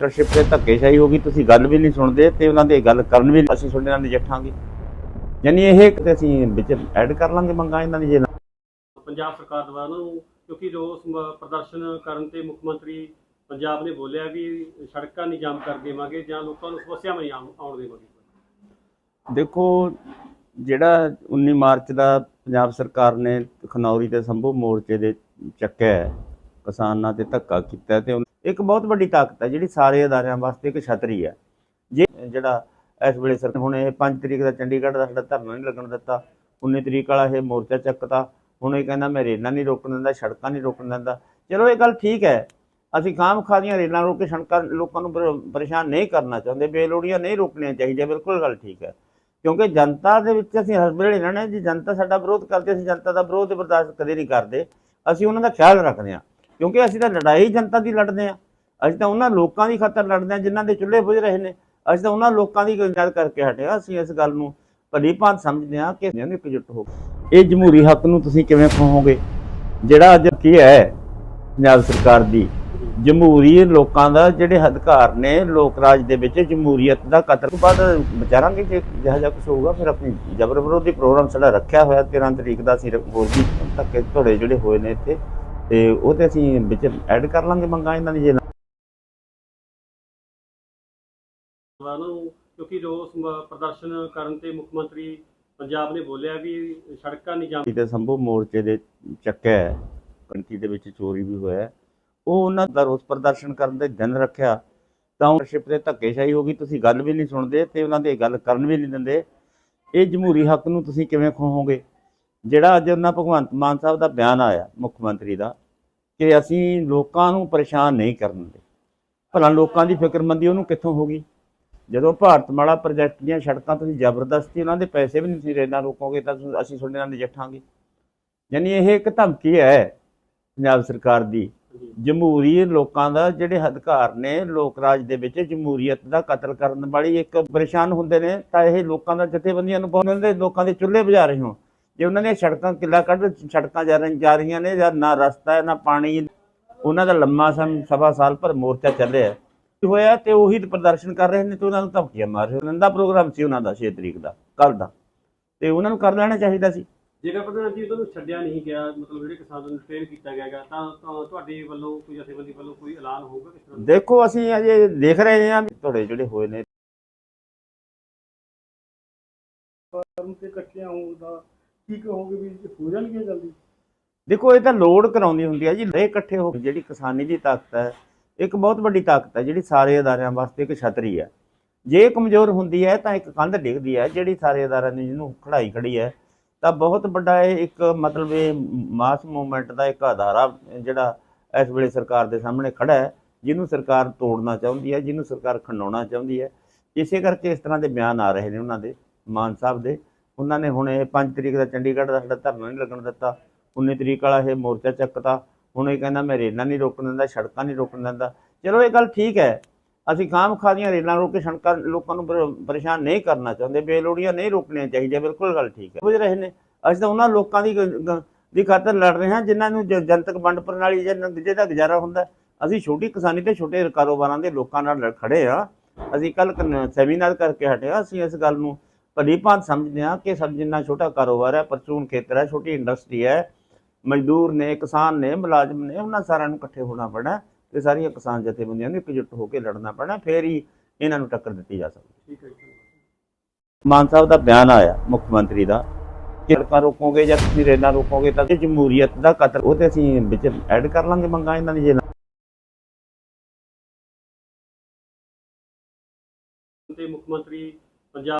Leadership ਤੇ ਧੱਕੇਸ਼ਾਹੀ ਹੋ ਗਈ ਤੁਸੀਂ ਗੱਲ ਵੀ ਨਹੀਂ ਸੁਣਦੇ ਤੇ ਉਹਨਾਂ ਦੇ ਗੱਲ ਕਰਨ ਵੀ ਅਸੀਂ ਤੁਹਾਡੇ ਨਾਲ ਨਜਿੱਠਾਂਗੇ। ਯਾਨੀ ਇਹ ਤੇ ਅਸੀਂ ਵਿੱਚ ਐਡ ਕਰ ਲਾਂਗੇ ਮੰਗਾਂ ਇਹਨਾਂ ਦੀ ਜੇ ਪੰਜਾਬ ਸਰਕਾਰ ਦੁਆਰਾ ਨੂੰ ਕਿਉਂਕਿ ਰੋਸ ਮ- ਪ੍ਰਦਰਸ਼ਨ ਕਰਨ ਤੇ ਮੁੱਖ ਮੰਤਰੀ ਪੰਜਾਬ ਨੇ ਬੋਲਿਆ ਵੀ ਸੜਕਾਂ ਨਹੀਂ ਜਾਮ ਕਰ ਦੇਵਾਂਗੇ ਜਾਂ ਲੋਕਾਂ ਨੂੰ ਸਮੱਸਿਆਵਾਂ ਨਹੀਂ ਆਉਣ ਦੇਵਾਂਗੇ। ਦੇਖੋ ਜਿਹੜਾ 19 ਮਾਰਚ ਦਾ ਪੰਜਾਬ ਸਰਕਾਰ ਨੇ ਖਨੌਰੀ ਤੇ ਸੰਭੂ ਮੋਰਚੇ ਦੇ ਚੱਕਿਆ ਕਿਸਾਨਾਂ ਤੇ ਧੱਕਾ ਕੀਤਾ ਹੈ ਤੇ ਇੱਕ ਬਹੁਤ ਵੱਡੀ ਤਾਕਤ ਹੈ, ਜਿਹੜੀ ਸਾਰੇ ਅਦਾਰਿਆਂ ਵਾਸਤੇ ਇੱਕ ਛਤਰੀ ਹੈ। ਜੇ ਜਿਹੜਾ ਇਸ ਵੇਲੇ ਸਰ ਹੁਣ ਇਹ 5 ਤਰੀਕ ਦਾ ਚੰਡੀਗੜ੍ਹ ਦਾ ਸਾਡਾ ਧਰਨਾ ਨਹੀਂ ਲੱਗਣ ਦਿੱਤਾ 19 ਤਰੀਕ ਵਾਲਾ ਇਹ ਮੋਰਚਾ ਚੱਕਤਾ, ਹੁਣ ਇਹ ਕਹਿੰਦਾ ਮੈਂ ਰੇਲਾਂ ਨਹੀਂ ਰੋਕਣ ਦਿੰਦਾ, ਸੜਕਾਂ ਨਹੀਂ ਰੋਕਣ ਦਿੰਦਾ। ਚਲੋ ਇਹ ਗੱਲ ਠੀਕ ਹੈ, ਅਸੀਂ ਖਾਮ ਖਾਦੀਆਂ ਰੇਲਾਂ ਰੋਕ ਕੇ ਸੜਕਾਂ ਲੋਕਾਂ ਨੂੰ ਪਰੇਸ਼ਾਨ ਨਹੀਂ ਕਰਨਾ ਚਾਹੁੰਦੇ, ਬੇਲੋੜੀਆਂ ਨਹੀਂ ਰੋਕਣੀਆਂ ਚਾਹੀਦੀਆਂ, ਬਿਲਕੁਲ ਗੱਲ ਠੀਕ ਹੈ। ਕਿਉਂਕਿ ਜਨਤਾ ਦੇ ਵਿੱਚ ਅਸੀਂ ਹਸਬੇਲੇ ਰਹਿਣਾ ਜੇ ਜਨਤਾ ਸਾਡਾ ਵਿਰੋਧ ਕਰਦੇ, ਅਸੀਂ ਜਨਤਾ ਦਾ ਵਿਰੋਧ ਬਰਦਾਸ਼ਤ ਕਦੇ ਨਹੀਂ ਕਰਦੇ, ਅਸੀਂ ਉਹਨਾਂ ਦਾ ਖਿਆਲ ਰੱਖਦੇ ਹਾਂ। ਕਿਉਂਕਿ ਅਸੀਂ ਤਾਂ ਲੜਾਈ ਜਨਤਾ ਦੀ ਲੜਦੇ ਹਾਂ। ਅਸੀਂ ਤਾਂ ਉਹਨਾਂ ਲੋਕਾਂ ਦੀ ਖਾਤਰ ਲੜਦੇ ਹਾਂ ਜਿਨ੍ਹਾਂ ਦੇ ਚੁੱਲ੍ਹੇ ਬੁਝ ਰਹੇ ਨੇ। ਅਸੀਂ ਤਾਂ ਉਹਨਾਂ ਲੋਕਾਂ ਦੀ ਗੱਲ ਕਰਕੇ ਹਟੇ ਹਾਂ। ਅਸੀਂ ਇਸ ਗੱਲ ਨੂੰ ਭਲੀ ਭਾਂਤ ਸਮਝਦੇ ਹਾਂ ਕਿ ਜਿਹਨੇ ਇਕਜੁੱਟ ਹੋ ਇਹ ਜਮਹੂਰੀ ਹੱਕ ਨੂੰ ਤੁਸੀਂ ਕਿਵੇਂ ਖੋਹੋਗੇ? ਜਿਹੜਾ ਅੱਜ ਕੀ ਹੈ ਪੰਜਾਬ ਸਰਕਾਰ ਦੀ, ਜਮਹੂਰੀ ਲੋਕਾਂ ਦਾ ਜਿਹੜੇ ਅਧਿਕਾਰ ਨੇ ਲੋਕ ਰਾਜ ਦੇ ਵਿੱਚ ਜਮਹੂਰੀਅਤ ਦਾ ਕਤਲ ਤੋਂ ਬਾਅਦ ਵਿਚਾਰਾਂਗੇ ਕਿ ਜਿਹਾ ਜਿਹਾ ਕੁਝ ਹੋਊਗਾ, ਫਿਰ ਆਪਣੀ ਜਬਰ ਵਿਰੋਧੀ ਪ੍ਰੋਗਰਾਮ ਸਾਡਾ ਰੱਖਿਆ ਹੋਇਆ 13 ਤਰੀਕ ਦਾ ਅਸੀਂ ਹੋਰ ਵੀ ਧੱਕੇ ਧੋੜੇ ਜਿਹੜੇ ਹੋਏ ਨੇ ਇੱਥੇ। ਤੇ ਉਹ ਤੇ ਅਸੀਂ ਵਿੱਚ ਐਡ ਕਰ ਲਾਂਗੇ ਮੰਗਾਂ ਇਹਨਾਂ ਦੀ ਜੇ ਨੂੰ। ਕਿਉਂਕਿ ਮ- ਪ੍ਰਦਰਸ਼ਨ ਕਰਨ ਤੇ ਮੁੱਖ ਮੰਤਰੀ ਪੰਜਾਬ ਨੇ ਬੋਲਿਆ ਵੀ ਸੜਕਾਂ ਨਹੀਂ ਜਾਮ ਤੇ ਸੰਭੂ ਮੋਰਚੇ ਦੇ ਚੱਕਿਆ ਹੈ ਦੇ ਵਿੱਚ ਚੋਰੀ ਵੀ ਹੋਇਆ ਹੈ। ਉਹ ਉਹਨਾਂ ਦਾ ਰੋਸ ਪ੍ਰਦਰਸ਼ਨ ਕਰਨ ਦੇ ਦਿਨ ਰੱਖਿਆ। ਤਾਂ ਓਨਰਸ਼ਿਪ ਤੇ ਧੱਕੇਸ਼ਾਹੀ ਹੋ ਗਈ ਤੁਸੀਂ ਗੱਲ ਵੀ ਨਹੀਂ ਸੁਣਦੇ ਤੇ ਉਹਨਾਂ ਦੇ ਗੱਲ ਕਰਨ ਵੀ ਨਹੀਂ ਦਿੰਦੇ। ਇਹ ਜਮਹੂਰੀ ਹੱਕ ਨੂੰ ਤੁਸੀਂ ਕਿਵੇਂ ਖੋਹੋਗੇ? ਜਿਹੜਾ ਅੱਜ ਉਹਨਾਂ ਭਗਵੰਤ ਮਾਨ ਸਾਹਿਬ ਦਾ ਬਿਆਨ ਆਇਆ ਮੁੱਖ ਮੰਤਰੀ ਦਾ ਕਿ ਅਸੀਂ ਲੋਕਾਂ ਨੂੰ ਪਰੇਸ਼ਾਨ ਨਹੀਂ ਕਰਨ ਦੇ ਭਲਾ ਲੋਕਾਂ ਦੀ ਫਿਕਰਮੰਦੀ ਉਹਨੂੰ ਕਿੱਥੋਂ ਹੋਗੀ ਜਦੋਂ ਭਾਰਤਮਾਲਾ ਪ੍ਰੋਜੈਕਟ ਦੀਆਂ ਸੜਕਾਂ ਤੁਸੀਂ ਜ਼ਬਰਦਸਤੀ ਉਹਨਾਂ ਦੇ ਪੈਸੇ ਵੀ ਨਹੀਂ ਤੁਸੀਂ ਰੇਲਾਂ ਰੋਕੋਗੇ ਤਾਂ ਅਸੀਂ ਤੁਹਾਡੇ ਨਾਲ ਨਜਿੱਠਾਂਗੇ। ਯਾਨੀ ਇਹ ਇੱਕ ਧਮਕੀ ਹੈ ਪੰਜਾਬ ਸਰਕਾਰ ਦੀ। ਜਮਹੂਰੀ ਲੋਕਾਂ ਦਾ ਜਿਹੜੇ ਅਧਿਕਾਰ ਨੇ ਲੋਕ ਰਾਜ ਦੇ ਵਿੱਚ ਜਮਹੂਰੀਅਤ ਦਾ ਕਤਲ ਕਰਨ ਵਾਲੀ ਇੱਕ ਪਰੇਸ਼ਾਨ ਹੁੰਦੇ ਨੇ ਤਾਂ ਇਹ ਲੋਕਾਂ ਦਾ ਜਥੇਬੰਦੀਆਂ ਨੂੰ ਪਾਉਂਦੇ ਨੇ, ਲੋਕਾਂ ਦੇ ਚੁੱਲ੍ਹੇ ਬੁਝਾ ਰਹੇ ਹੋ। ਜੇ ਉਹਨਾਂ ਨੇ ਸੜਕਾਂ ਕਿੱਲਾ ਕੱਢ ਸੜਕਾਂ ਜਾ ਰਹੀਆਂ ਜਾ ਰਹੀਆਂ ਨੇ ਜਾਂ ਨਾ ਰਸਤਾ ਹੈ ਨਾ ਪਾਣੀ ਉਹਨਾਂ ਦਾ ਲੰਮਾ ਸਮ ਸਵਾ ਸਾਲ ਪਰ ਮੋਰਚਾ ਚੱਲਿਆ ਕੀ ਹੋਇਆ ਤੇ ਉਹੀ ਪ੍ਰਦਰਸ਼ਨ ਕਰ ਰਹੇ ਨੇ ਤੇ ਉਹਨਾਂ ਨੂੰ ਧਮਕੀਆਂ ਮਾਰ ਰਹੇ ਉਹਨਾਂ ਦਾ ਪ੍ਰੋਗਰਾਮ ਸੀ ਉਹਨਾਂ ਦਾ 6 ਤਰੀਕ ਦਾ ਕੱਲ ਦਾ। ਤੇ ਉਹਨਾਂ ਨੂੰ ਕਰ ਲੈਣਾ ਚਾਹੀਦਾ ਸੀ। ਜੇਕਰ ਪ੍ਰਧਾਨ ਜੀ ਤੁਹਾਨੂੰ ਛੱਡਿਆ ਨਹੀਂ ਗਿਆ ਮਤਲਬ ਜਿਹੜੇ ਕਿਸਾਨਾਂ ਨੂੰ ਟ੍ਰੇਨ ਕੀਤਾ ਗਿਆ ਗਾ, ਤਾਂ ਤੁਹਾਡੇ ਵੱਲੋਂ ਕੋਈ ਜਥੇਬੰਦੀ ਵੱਲੋਂ ਕੋਈ ਐਲਾਨ ਹੋਊਗਾ ਕਿਸ ਤਰ੍ਹਾਂ? ਦੇਖੋ ਅਸੀਂ ਅਜੇ ਦੇਖ ਰਹੇ ਹਾਂ ਥੋੜੇ ਜਿਹੜੇ ਹੋਏ ਨੇ। ਫਾਰਮ ਤੇ ਇਕੱਠੀਆਂ ਹੋਣ ਦਾ ਕੀ ਕਹੋਗੇ ਵੀ ਹੋ ਜਾਣਗੀਆਂ ਜਲਦੀ? ਦੇਖੋ, ਇਹ ਤਾਂ ਲੋਡ ਕਰਾਉਂਦੀ ਹੁੰਦੀ ਹੈ ਜੀ ਇਹ ਇਕੱਠੇ ਹੋ ਕੇ ਜਿਹੜੀ ਕਿਸਾਨੀ ਦੀ ਤਾਕਤ ਹੈ, ਇੱਕ ਬਹੁਤ ਵੱਡੀ ਤਾਕਤ ਹੈ, ਜਿਹੜੀ ਸਾਰੇ ਅਦਾਰਿਆਂ ਵਾਸਤੇ ਇੱਕ ਛਤਰੀ ਹੈ। ਜੇ ਕਮਜ਼ੋਰ ਹੁੰਦੀ ਹੈ, ਤਾਂ ਇੱਕ ਕੰਧ ਡਿੱਗਦੀ ਹੈ, ਜਿਹੜੀ ਸਾਰੇ ਅਦਾਰਿਆਂ ਨੇ ਜਿਹਨੂੰ ਖੜਾਈ ਖੜੀ ਹੈ, ਤਾਂ ਬਹੁਤ ਵੱਡਾ ਇਹ ਇੱਕ ਮਤਲਬ ਇਹ ਮਾਸ ਮੂਵਮੈਂਟ ਦਾ ਇੱਕ ਆਧਾਰਾ ਜਿਹੜਾ ਇਸ ਵੇਲੇ ਸਰਕਾਰ ਦੇ ਸਾਹਮਣੇ ਖੜਾ ਹੈ, ਜਿਹਨੂੰ ਸਰਕਾਰ ਤੋੜਨਾ ਚਾਹੁੰਦੀ ਹੈ, ਜਿਹਨੂੰ ਸਰਕਾਰ ਖੰਡਾਉਣਾ ਚਾਹੁੰਦੀ ਹੈ। ਇਸੇ ਕਰਕੇ ਇਸ ਤਰ੍ਹਾਂ ਦੇ ਬਿਆਨ ਆ ਰਹੇ ਨੇ ਉਹਨਾਂ ਦੇ, ਮਾਨ ਸਾਹਿਬ ਦੇ। ਉਹਨਾਂ ਨੇ ਹੁਣ ਇਹ 5 ਤਰੀਕ ਦਾ ਚੰਡੀਗੜ੍ਹ ਦਾ ਸਾਡਾ ਧਰਨਾ ਨਹੀਂ ਲੱਗਣ ਦਿੱਤਾ। 19 ਤਰੀਕ ਵਾਲਾ ਇਹ ਮੋਰਚਾ ਚੱਕਤਾ। ਹੁਣ ਇਹ ਕਹਿੰਦਾ ਮੈਂ ਰੇਲਾਂ ਨਹੀਂ ਰੋਕਣ ਦਿੰਦਾ, ਸੜਕਾਂ ਨਹੀਂ ਰੋਕਣ ਦਿੰਦਾ। ਚਲੋ ਇਹ ਗੱਲ ਠੀਕ ਹੈ। ਅਸੀਂ ਖਾਮ ਖਾਦੀਆਂ ਰੇਲਾਂ ਰੋਕ ਕੇ ਸੜਕਾਂ ਲੋਕਾਂ ਨੂੰ ਪਰੇਸ਼ਾਨ ਨਹੀਂ ਕਰਨਾ ਚਾਹੁੰਦੇ। ਬੇਲੋੜੀਆਂ ਨਹੀਂ ਰੋਕਣੀਆਂ ਚਾਹੀਦੀਆਂ। ਬਿਲਕੁਲ ਗੱਲ ਠੀਕ ਹੈ। ਬੁਝ ਰਹੇ ਨੇ। ਅਸੀਂ ਤਾਂ ਉਹਨਾਂ ਲੋਕਾਂ ਦੀ ਗ- ਦੀ ਖਾਤਰ ਲੜ ਰਹੇ ਹਾਂ, ਜਿਨ੍ਹਾਂ ਨੂੰ ਜ- ਜਨਤਕ ਵੰਡ ਪ੍ਰਣਾਲੀ ਜਾਂ ਜਿਹਦਾ ਗੁਜ਼ਾਰਾ ਹੁੰਦਾ। ਅਸੀਂ ਛੋਟੀ ਕਿਸਾਨੀ ਤੇ ਛੋਟੇ ਕਾਰੋਬਾਰਾਂ ਦੇ ਲੋਕਾਂ ਨਾਲ ਲੜ- ਖੜੇ ਆ ਅਸੀਂ ਕੱਲ ਸੈਮੀਨਾਰ ਕਰਕੇ ਹਟਿਆ ਅਸੀਂ ਇਸ ਗੱਲ ਨੂੰ ਭਲੀ ਭਾਂਤ ਸਮਝਦੇ ਹਾਂ ਕਿ ਸਾਡਾ ਜਿੰਨਾ ਛੋਟਾ ਕਾਰੋਬਾਰ ਹੈ ਪਰਚੂਨ ਖੇਤਰ ਹੈ ਛੋਟੀ ਇੰਡਸਟਰੀ ਹੈ ਮਜ਼ਦੂਰ ਨੇ ਕਿਸਾਨ ਨੇ ਮੁਲਾਜ਼ਮ ਨੇ ਉਹਨਾਂ ਸਾਰਿਆਂ ਨੂੰ ਇਕੱਠੇ ਹੋਣਾ ਪੈਣਾ ਤੇ ਸਾਰੀਆਂ ਕਿਸਾਨ ਜਥੇਬੰਦੀਆਂ ਨੂੰ ਇਕਜੁੱਟ ਹੋ ਕੇ ਲੜਨਾ ਪੈਣਾ ਫੇਰ ਹੀ ਇਹਨਾਂ ਨੂੰ ਟੱਕਰ ਦਿੱਤੀ ਜਾ ਸਕਦੀ ਠੀਕ ਹੈ ਮਾਨ ਸਾਹਿਬ ਦਾ ਬਿਆਨ ਆਇਆ ਮੁੱਖ ਮੰਤਰੀ ਦਾ ਕਿ ਸੜਕਾਂ ਰੋਕੋਗੇ ਜਾਂ ਤੁਸੀਂ ਰੇਲਾਂ ਰੋਕੋਗੇ ਤਾਂ ਜਮਹੂਰੀਅਤ ਦਾ ਕਤਲ ਉਹ ਤੇ ਅਸੀਂ ਵਿੱਚ ਐਡ ਕਰ ਲਾਂਗੇ ਮੰਗਾਂ ਇਹਨਾਂ ਦੀ ਜੇ ਤੇ ਮੁੱਖ ਮੰਤਰੀ ਪੰਜਾਬ